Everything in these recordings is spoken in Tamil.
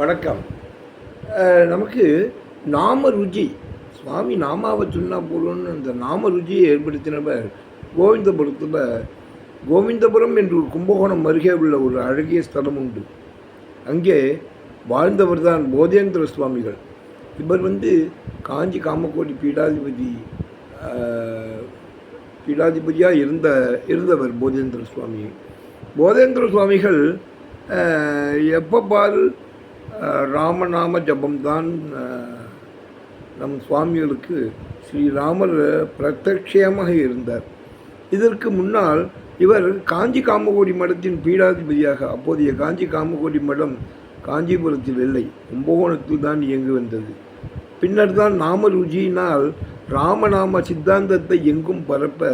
வணக்கம். நமக்கு நாம ருச்சி சுவாமி நாமாவை சொன்னால் போலன்னு அந்த நாம ருச்சியை ஏற்படுத்தினவர் கோவிந்தபுரத்தில் கோவிந்தபுரம் என்று ஒரு கும்பகோணம் அருகே உள்ள ஒரு அழகிய ஸ்தலம் உண்டு. அங்கே வாழ்ந்தவர் தான் போதேந்திர சுவாமிகள். இவர் வந்து காஞ்சி காமக்கோடி பீடாதிபதி பீடாதிபதியாக இருந்த இருந்தவர் போதேந்திர சுவாமி. போதேந்திர சுவாமிகள் எப்போ பாரு ராமநாம ஜபம்தான் நம் சுவாமிகளுக்கு ஸ்ரீராமர் பிரத்யட்சமாக இருந்தார். இதற்கு முன்னால் இவர் காஞ்சி காமகோடி மடத்தின் பீடாதிபதியாக அப்போதைய காஞ்சி காமகோடி மடம் காஞ்சிபுரத்தில் இல்லை கும்பகோணத்தில் தான் இயங்கி வந்தது. பின்னர் தான் நாம ருஜியினால் ராமநாம சித்தாந்தத்தை எங்கும் பரப்ப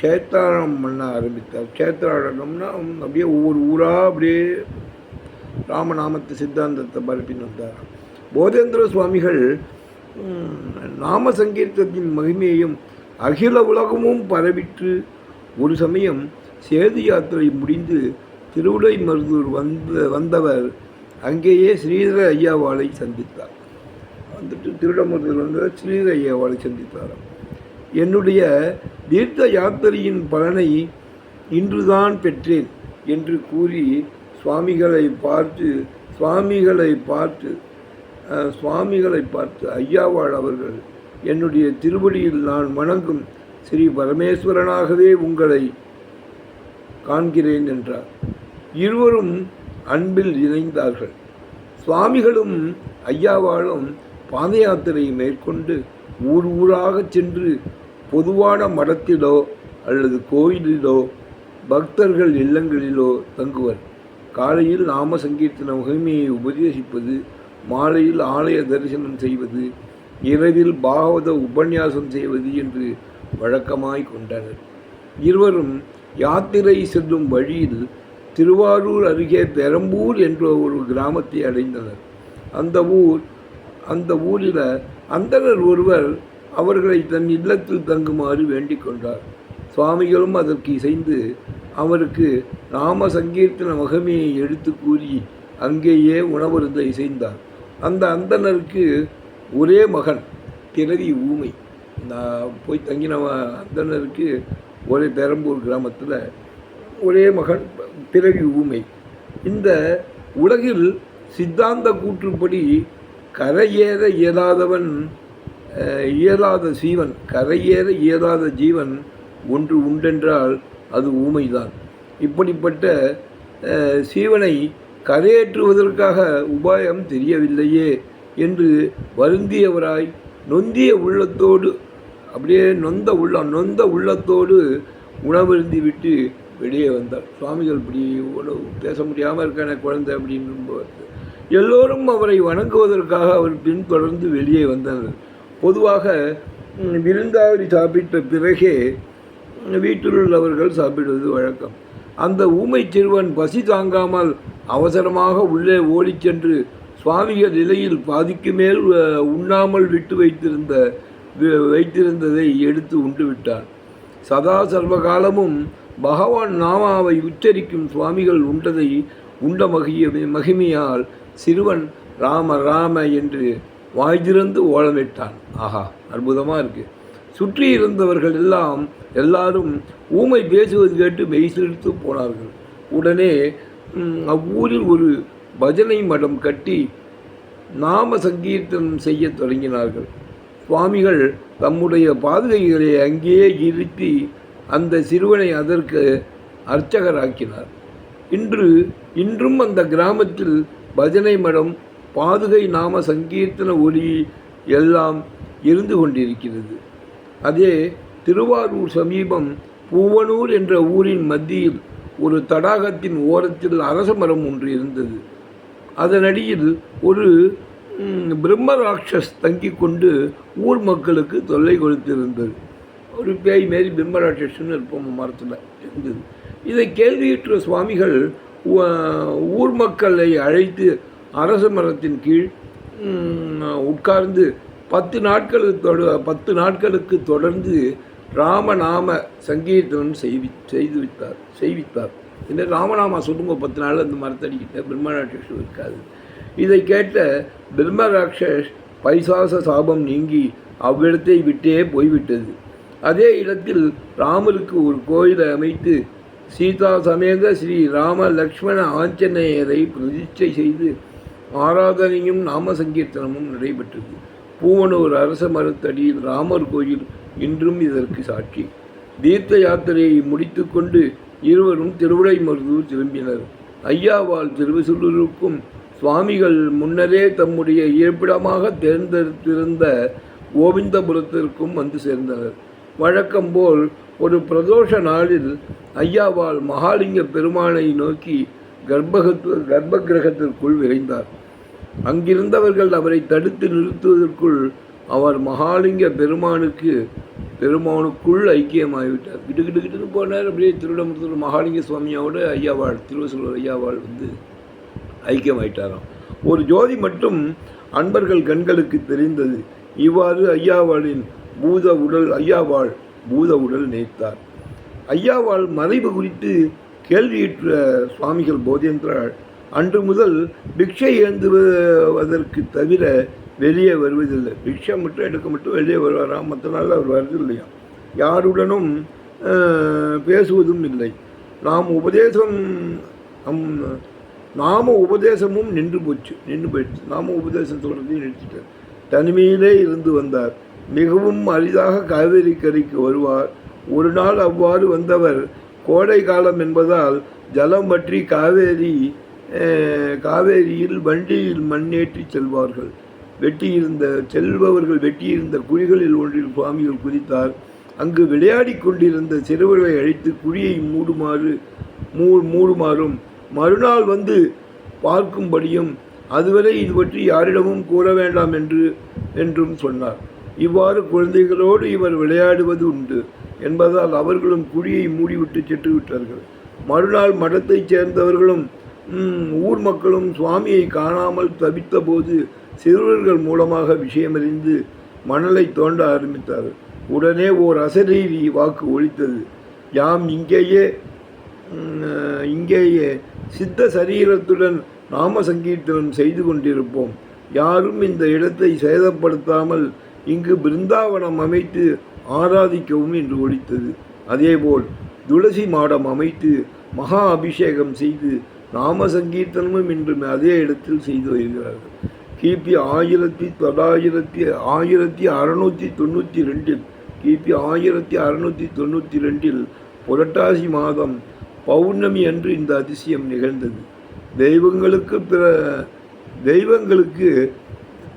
கேத்தாரம் பண்ண ஆரம்பித்தார். க்ஷேத்திராடனம்னா அப்படியே ஒவ்வொரு ஊராக அப்படியே ராமநாமத்து சித்தாந்தத்தை பரப்பின்னு வந்தார். போதேந்திர சுவாமிகள் நாம சங்கீர்த்தத்தின் மகிமையையும் அகில உலகமும் பரவிற்று. ஒரு சமயம் சேது யாத்திரை முடிந்து திருவிடை மருதூர் வந்த வந்தவர் அங்கேயே ஸ்ரீதர ஐயாவாளை சந்தித்தார். வந்துட்டு திருடமருதூர் வந்தவர் ஸ்ரீதர ஐயாவாளை சந்தித்தார். என்னுடைய தீர்த்த யாத்திரையின் பலனை இன்றுதான் பெற்றேன் என்று கூறி சுவாமிகளை பார்த்து சுவாமிகளை பார்த்து சுவாமிகளை பார்த்து ஐயாவாள் அவர்கள் என்னுடைய திருவடியில் நான் வணங்கும் ஸ்ரீ பரமேஸ்வரனாகவே உங்களை காண்கிறேன் என்றார். இருவரும் அன்பில் இணைந்தார்கள். சுவாமிகளும் ஐயாவாளும் பாதயாத்திரையை மேற்கொண்டு ஊர் ஊராக சென்று பொதுவான மடத்திலோ அல்லது கோயிலிலோ பக்தர்கள் இல்லங்களிலோ தங்குவர். காலையில் நாம சங்கீர்த்தன மகிமையை உபதேசிப்பது மாலையில் ஆலய தரிசனம் செய்வது இரவில் பாகவத உபன்யாசம் செய்வது என்று வழக்கமாய் கொண்டனர். இருவரும் யாத்திரை செல்லும் வழியில் திருவாரூர் அருகே பெரம்பூர் என்ற ஒரு கிராமத்தை அடைந்தனர். அந்த ஊர் அந்த ஊரில் அந்தணர் ஒருவர் அவர்களை தன் இல்லத்தில் தங்குமாறு வேண்டிக் கொண்டார். சுவாமிகளும் அதற்கு இசைந்து அவருக்கு நாம சங்கீர்த்தன மகமையை எடுத்து கூறி அங்கேயே உணவருந்த இசைந்தார். அந்த அந்தணருக்கு ஒரே மகன் பிறவி ஊமை. நான் போய் தங்கினவன் அந்தனருக்கு ஒரே பெரம்பூர் கிராமத்தில் ஒரே மகன் பிறவி ஊமை. இந்த உலகில் சித்தாந்த கூற்றுப்படி கரையேற இயலாதவன் இயலாத சீவன் கரையேற இயலாத ஜீவன் ஒன்று உண்டென்றால் அது ஊமைதான். இப்படிப்பட்ட சீவனை கரையேற்றுவதற்காக உபாயம் தெரியவில்லையே என்று வருந்தியவராய் நொந்திய உள்ளத்தோடு அப்படியே நொந்த உள்ளம் நொந்த உள்ளத்தோடு உணவருந்தி விட்டு வெளியே வந்தார். சுவாமிகள் இப்படி உணவு பேச முடியாமல் இருக்கான குழந்தை அப்படின்னு எல்லோரும் அவரை வணங்குவதற்காக அவர் பின்தொடர்ந்து வெளியே வந்தனர். பொதுவாக விருந்தாவரி சாப்பிட்ட பிறகே வீட்டில் உள்ளவர்கள் சாப்பிடுவது வழக்கம். அந்த ஊமை சிறுவன் பசி தாங்காமல் அவசரமாக உள்ளே ஓடிச் சென்று சுவாமிகள் நிலையில் பாதிக்கு மேல் உண்ணாமல் விட்டு வைத்திருந்த வைத்திருந்ததை எடுத்து உண்டு விட்டான் சதா சர்வகாலமும் பகவான் நாமாவை உச்சரிக்கும் சுவாமிகள் உண்டதை உண்ட மகிய மகிமையால் சிறுவன் ராம ராம என்று வாய் திறந்து ஓலமிட்டான். ஆஹா அற்புதமாக இருக்குது சுற்றி இருந்தவர்கள் எல்லாம் எல்லாரும் ஊமை பேசுவது கேட்டு மெய்சிலிர்த்து போனார்கள். உடனே அவ்வூரில் ஒரு பஜனை மடம் கட்டி நாம சங்கீர்த்தனம் செய்யத் தொடங்கினார்கள். சுவாமிகள் தம்முடைய பாதுகைகளை அங்கேயே இருத்தி அந்த சிறுவனை அதற்கு அர்ச்சகராக்கினார். இன்று இன்றும் அந்த கிராமத்தில் பஜனை மடம் பாதுகை நாம சங்கீர்த்தன ஒலி எல்லாம் இருந்து கொண்டிருக்கிறது. அதே திருவாரூர் சமீபம் பூவனூர் என்ற ஊரின் மத்தியில் ஒரு தடாகத்தின் ஓரத்தில் அரச மரம் ஒன்று இருந்தது. அதனடியில் ஒரு பிரம்ம ராட்சஸ் தங்கி கொண்டு ஊர் மக்களுக்கு தொல்லை கொடுத்திருந்தது. ஒரு பேய் மாரி பிரம்ம ராட்சஸ்னு இருப்போம் மரத்தில் இருந்தது. இதை கேள்வியுற்ற சுவாமிகள் ஊர் மக்களை அழைத்து அரச மரத்தின் கீழ் உட்கார்ந்து பத்து நாட்களுக்கு தொட பத்து நாட்களுக்கு தொடர்ந்து ராமநாம சங்கீர்த்தனம் செய்வி செய்து வைத்தார் செய்வித்தார். இந்த ராமநாமா சொல்லுங்க பத்து நாள் அந்த மரத்தடிக்கிட்ட பிரம்மராட்சஸ் இருக்காது இதை கேட்ட பிரம்மராட்சஸ் பைசாச சாபம் நீங்கி அவ்விடத்தை விட்டே போய்விட்டது. அதே இடத்தில் ராமருக்கு ஒரு கோயிலை அமைத்து சீதா சமேத ஸ்ரீ ராம லக்ஷ்மண ஆஞ்சநேயரை பிரதிஷ்டை செய்து ஆராதனையும் நாம சங்கீர்த்தனமும் நடைபெற்றது. பூவனூர் அரச மரத்தடியில் ராமர் கோயில் இன்றும் இதற்கு சாட்சி. தீர்த்த யாத்திரையை முடித்துக்கொண்டு இருவரும் திருவிடைமருதூர் திரும்பினர். ஐயாவால் திருவிசுலூருக்கும் சுவாமிகள் முன்னரே தம்முடைய இருப்பிடமாக தேர்ந்தெடுத்திருந்த கோவிந்தபுரத்திற்கும் வந்து சேர்ந்தனர். வழக்கம்போல் ஒரு பிரதோஷ நாளில் ஐயாவால் மகாலிங்க பெருமானை நோக்கி கர்ப்பகத்து கர்ப்ப கிரகத்திற்குள் விரைந்தார். அங்கிருந்தவர்கள் அவரை தடுத்து நிறுத்துவதற்குள் அவர் மகாலிங்க பெருமானுக்கு பெருமானுக்குள் ஐக்கியமாகிவிட்டார். கிட்டு கிட்டு கிட்டுன்னு போனார். அப்படியே திருவிடமுத்தூர் மகாலிங்க சுவாமியோட ஐயாவாள் திருவசூர் ஐயாவாள் வந்து ஐக்கியமாயிட்டாராம். ஒரு ஜோதி மட்டும் அன்பர்கள் கண்களுக்கு தெரிந்தது. இவ்வாறு ஐயாவாளின் பூத உடல் ஐயாவாள் பூத உடல் நினைத்தார் ஐயாவாள் மறைவு குறித்து கேள்வியுற்ற சுவாமிகள் போதேந்திராள் அன்று முதல் பிக்ஷை ஏந்துவதற்கு தவிர வெளியே வருவதில்லை. பிக்ஷை மட்டும் எடுக்க மட்டும் வெளியே வருவாராம் மற்ற நாளில் அவர் வருது இல்லையா? யாருடனும் பேசுவதும் இல்லை. நாம் உபதேசம் நம் நாம உபதேசமும் நின்று போச்சு நின்று போயிடுச்சு. நாம உபதேசம் சொல்கிறதையும் நிறுத்திட்டார். தனிமையிலே இருந்து வந்தார். மிகவும் அரிதாக காவேரி கரைக்கு வருவார். ஒரு நாள் அவ்வாறு வந்தவர் கோடை காலம் என்பதால் ஜலம் பற்றி காவேரி காவேரியில் வண்டியில் மண்ணேற்றி செல்வார்கள். வெட்டியிருந்த செல்பவர்கள் வெட்டியிருந்த குழிகளில் ஒன்றில் சுவாமிகள் குதித்தார். அங்கு விளையாடி கொண்டிருந்த சிறுவர்களை அழைத்து குழியை மூடுமாறு மூ மூடுமாறும். மறுநாள் வந்து பார்க்கும்படியும் அதுவரை இது பற்றி யாரிடமும் கூற வேண்டாம் என்று என்றும் சொன்னார். இவ்வாறு குழந்தைகளோடு இவர் விளையாடுவது உண்டு என்பதால் அவர்களும் குழியை மூடிவிட்டு சென்று விட்டார்கள். மறுநாள் மடத்தைச் சேர்ந்தவர்களும் ஊர் மக்களும் சுவாமியை காணாமல் தவித்தபோது சிறுவர்கள் மூலமாக விஷயமறிந்து மணலை தோண்ட ஆரம்பித்தார். உடனே ஓர் அசரீரி வாக்கு ஒலித்தது யாம் இங்கேயே இங்கேயே சித்த சரீரத்துடன் நாம சங்கீர்த்தனம் செய்து கொண்டிருப்போம். யாரும் இந்த இடத்தை சேதப்படுத்தாமல் இங்கு பிருந்தாவனம் அமைத்து ஆராதிக்கவும் என்று ஒழித்தது. அதேபோல் துளசி மாடம் அமைத்து மகா அபிஷேகம் செய்து நாம சங்கீர்த்தனமும் இன்று அதே இடத்தில் செய்து வருகிறார்கள். கிபி ஆயிரத்தி தொள்ளாயிரத்தி ஆயிரத்தி அறநூற்றி தொண்ணூற்றி ரெண்டில் கிபி ஆயிரத்தி அறநூற்றி தொண்ணூற்றி ரெண்டில் புரட்டாசி மாதம் பௌர்ணமி அன்று இந்த அதிசயம் நிகழ்ந்தது. தெய்வங்களுக்கு பிற தெய்வங்களுக்கு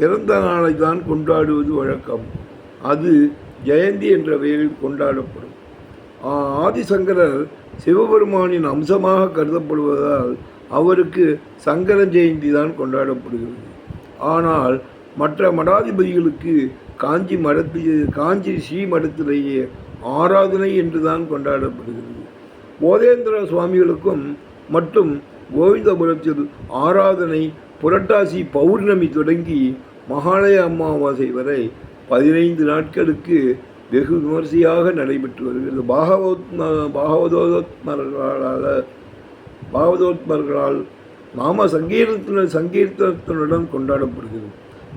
பிறந்த நாளை தான் கொண்டாடுவது வழக்கம். அது ஜெயந்தி என்ற பெயரில் கொண்டாடப்படும். ஆதிசங்கரர் சிவபெருமானின் அம்சமாக கருதப்படுவதால் அவருக்கு சங்கர ஜெயந்தி தான் கொண்டாடப்படுகிறது. ஆனால் மற்ற மடாதிபதிகளுக்கு காஞ்சி மடத்தில் காஞ்சி ஸ்ரீ மடத்திலேயே ஆராதனை என்று தான் கொண்டாடப்படுகிறது. போதேந்திர சுவாமிகளுக்கும் மட்டும் கோவிந்தபுரத்தில் ஆராதனை புரட்டாசி பௌர்ணமி தொடங்கி மகாலய அமாவாசை வரை பதினைந்து நாட்களுக்கு வெகு விமரிசையாக நடைபெற்று வருகிறது. பாகவத் பாகவதோதோத்மர்களால் பாகவதோத்மர்களால் நாம சங்கீர்த்தன சங்கீர்த்தனத்துடன் கொண்டாடப்படுகிறது.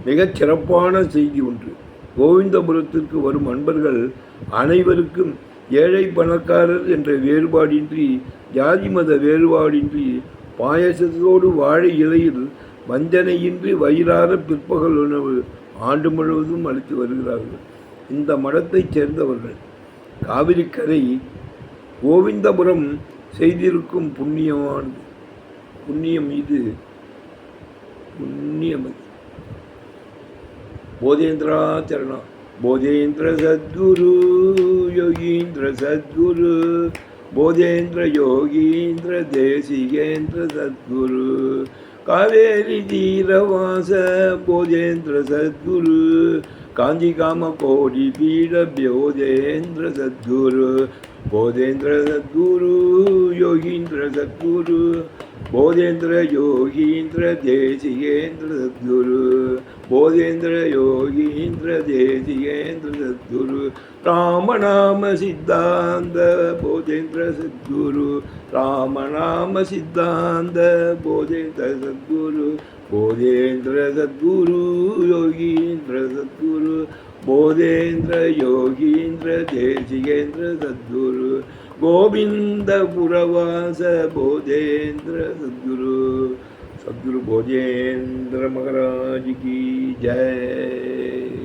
மிகச் சிறப்பான செய்தி ஒன்று. கோவிந்தபுரத்திற்கு வரும் அன்பர்கள் அனைவருக்கும் ஏழை பணக்காரர் என்ற வேறுபாடின்றி ஜாதி மத வேறுபாடின்றி பாயசத்தோடு வாழை இலையில் வஞ்சனையின்றி வயிறார பிற்பகல் உணவு ஆண்டு முழுவதும் அளித்து வருகிறார்கள். இந்த மடத்தைச் சேர்ந்தவர்கள். காவிரிக்கரை கோவிந்தபுரம் செய்திருக்கும் புண்ணியமானது புண்ணியம் இது. புண்ணியம் அது. போதேந்திரா சரணா போதேந்திர சத்குரு யோகீந்திர சத்குரு. போதேந்திர யோகீந்திர தேசிகேந்திர சத்குரு. காவேரி தீரவாச போதேந்திர சத்குரு. காஞ்சி காம கோடி பீட போதேந்திர சத்குரு. போதேந்திர சத்குரு யோகீந்திர சத்குரு. போதேந்திர யோகீந்திர தேசிகேந்திர சத்குரு. போதேந்திர யோகீந்திர தேசிகேந்திர சத்குரு. ராமநாம சித்தாந்த போதேந்திர சத்குரு. ராமநாம சித்தாந்த போதேந்திர சத்குரு. போதேந்திர சத்குரு யோகீந்திர சத்குரு போதேந்திர யோகீந்திர தேசிகேந்திர சத்குரு கோவிந்த புரவாச போதேந்திர சத்குரு சத்குரு போதேந்திர மகராஜ் கி ஜெய்.